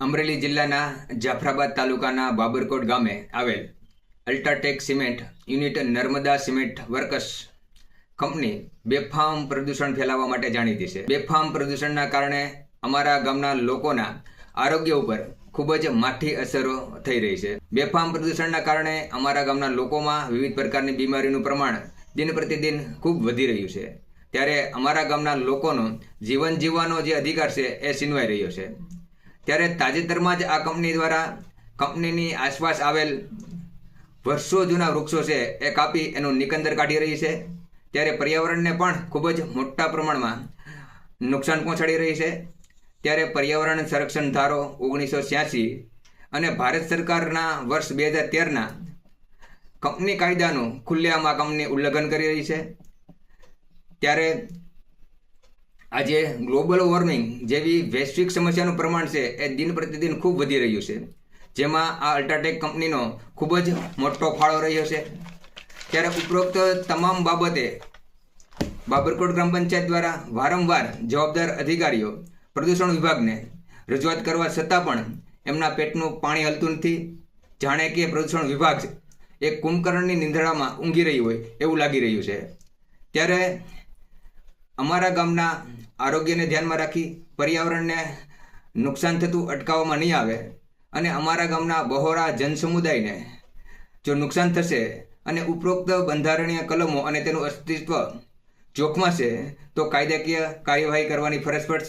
અમરેલી જિલ્લાના જાફરાબાદ તાલુકાના બાબરકોટ ગામે આવેલ UltraTech cement unit Narmada cement workers company બેફામ પ્રદૂષણ ફેલાવવા માટે જાણીતી છે. બેફામ પ્રદૂષણના કારણે અમારા ગામના લોકોના આરોગ્ય ઉપર ખૂબ જ માઠી અસરો થઈ રહી છે. બેફામ પ્રદૂષણના કારણે અમારા ગામના લોકોમાં વિવિધ પ્રકારની બીમારીનું પ્રમાણ દિન પ્રતિદિન ખૂબ વધી રહ્યું છે. ત્યારે અમારા ગામના લોકોનો જીવન જીવવાનો જે અધિકાર છે એ છીનવાઈ રહ્યો છે. ત્યારે તાજેતરમાં જ આ કંપની દ્વારા કંપનીની આસપાસ આવેલ વર્ષો જૂના વૃક્ષો છે, એ કાપી એનું નિકંદર કાઢી રહી છે. ત્યારે પર્યાવરણને પણ ખૂબ જ મોટા પ્રમાણમાં નુકસાન પહોંચાડી રહી છે. ત્યારે પર્યાવરણ સંરક્ષણ ધારો ઓગણીસો છ્યાસી અને ભારત સરકારના વર્ષ બે હજાર તેરના કંપની કાયદાનું ખુલ્લેઆમ આ કંપની ઉલ્લંઘન કરી રહી છે. ત્યારે આજે ગ્લોબલ વોર્મિંગ જેવી વૈશ્વિક સમસ્યાનું પ્રમાણ છે, એ દિન પ્રતિદિન ખૂબ વધી રહ્યું છે. જેમાં આ અલ્ટ્રાટેક કંપનીનો ખૂબ જ મોટો ફાળો રહ્યો છે. ત્યારે ઉપરોક્ત તમામ બાબતે બાબરકોટ ગ્રામ પંચાયત દ્વારા વારંવાર જવાબદાર અધિકારીઓ, પ્રદૂષણ વિભાગને રજૂઆત કરવા છતાં પણ એમના પેટનું પાણી હલતું નથી. જાણે કે પ્રદૂષણ વિભાગ એ કુંભકર્ણની નિંદ્રામાં ઊંઘી રહ્યું હોય એવું લાગી રહ્યું છે. ત્યારે અમારા ગામના આરોગ્યને ધ્યાનમાં રાખી પર્યાવરણને નુકસાન થતું અટકાવવામાં નહીં આવે અને અમારા ગામના બહોરા જનસમુદાયને જો નુકસાન થશે અને ઉપરોક્ત બંધારણીય કલમો અને તેનું અસ્તિત્વ જોખમાશે તો કાયદાકીય કાર્યવાહી કરવાની ફરજ પડશે.